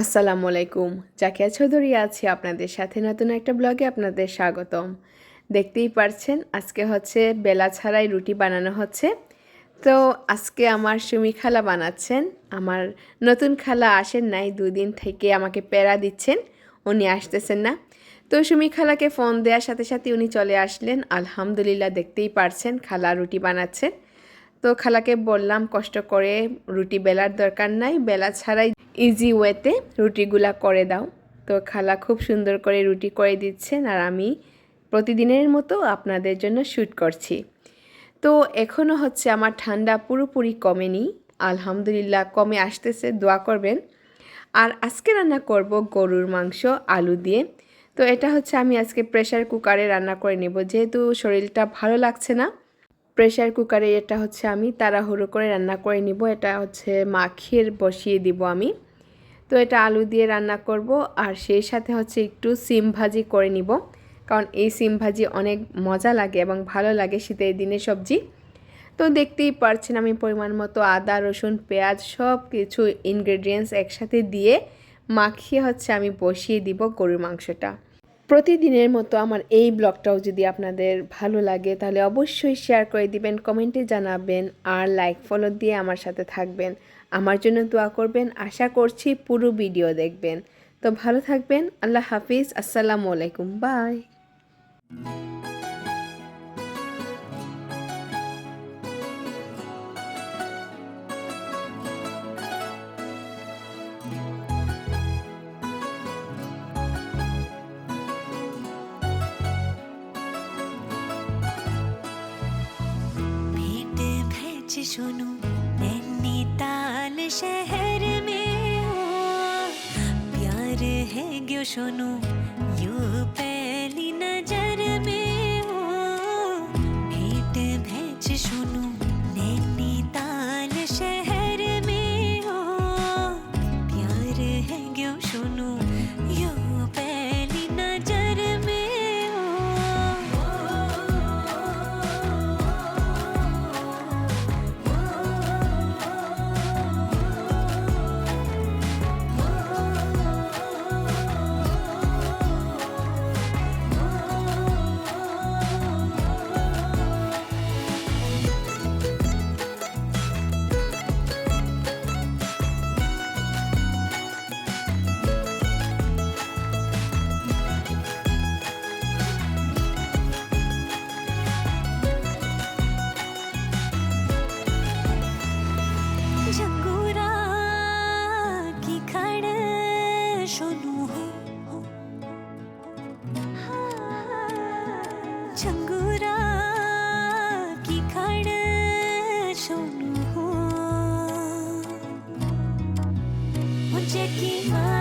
আসসালামু আলাইকুম। জাকিয়া চৌধুরী আছি আপনাদের সাথে নতুন একটা ব্লগে আপনাদের স্বাগতম। দেখতেই পারছেন, আজকে হচ্ছে বেলা ছাড়াই রুটি বানানো হচ্ছে। তো আজকে আমার সুমি খালা বানাচ্ছেন। আমার নতুন খালা আসেন নাই, দুদিন থেকে আমাকে প্যারা দিচ্ছেন, উনি আসতেছেন না। তো সুমি খালাকে ফোন দেওয়ার সাথে সাথে উনি চলে আসলেন। আলহামদুলিল্লাহ, দেখতেই পারছেন, খালা রুটি বানাচ্ছেন। তো খালাকে বললাম, কষ্ট করে রুটি বেলার দরকার নাই, বেলা ছাড়াই ইজি ওয়েতে রুটিগুলা করে দাও। তো খালা খুব সুন্দর করে রুটি করে দিচ্ছেন আর আমি প্রতিদিনের মতো আপনাদের জন্য শ্যুট করছি। তো এখনও হচ্ছে আমার ঠান্ডা পুরোপুরি কমেনি, আলহামদুলিল্লাহ কমে আসতেছে, দোয়া করবেন। আর আজকে রান্না করব গরুর মাংস, আলু দিয়ে। তো এটা হচ্ছে আমি আজকে প্রেশার কুকারে রান্না করে নেব, যেহেতু শরীরটা ভালো লাগছে না। প্রেশার কুকারে এটা হচ্ছে আমি তাড়াহুড়ো করে রান্না করে নিব। এটা হচ্ছে মাখিয়ে বসিয়ে দিব আমি। তো এটা আলু দিয়ে রান্না করব আর সেই সাথে হচ্ছে একটু সিম ভাজি করে নিব। কারণ এই সিম ভাজি অনেক মজা লাগে এবং ভালো লাগে শীতের দিনে সবজি। তো দেখতেই পারছেন আমি পরিমাণ মতো আদা, রসুন, পেঁয়াজ সব কিছু ইনগ্রেডিয়েন্টস একসাথে দিয়ে মাখিয়ে হচ্ছে আমি বসিয়ে দিব গরুর মাংসটা। প্রতিদিনের মতো আমার এই ব্লগটাও যদি আপনাদের ভালো লাগে, তাহলে অবশ্যই শেয়ার করে দিবেন কমেন্টে জানাবেন আর লাইক ফলো দিয়ে আমার সাথে থাকবেন। আমার জন্য দোয়া করবেন, আশা করছি পুরো ভিডিও দেখবেন। তো ভালো থাকবেন, আল্লাহ হাফিজ, আসসালামু আলাইকুম বাই भैच सुनो नैनीताल शहर में हो प्यार है ग्यो सुनो यू पहली नजर में हो भेंट भैच सुनो नैनीताल शहर में हो प्यार है ग्यो सुनो जंगूरा की खड़ सुनू हो मुझे की माया साची हुंची आँखों में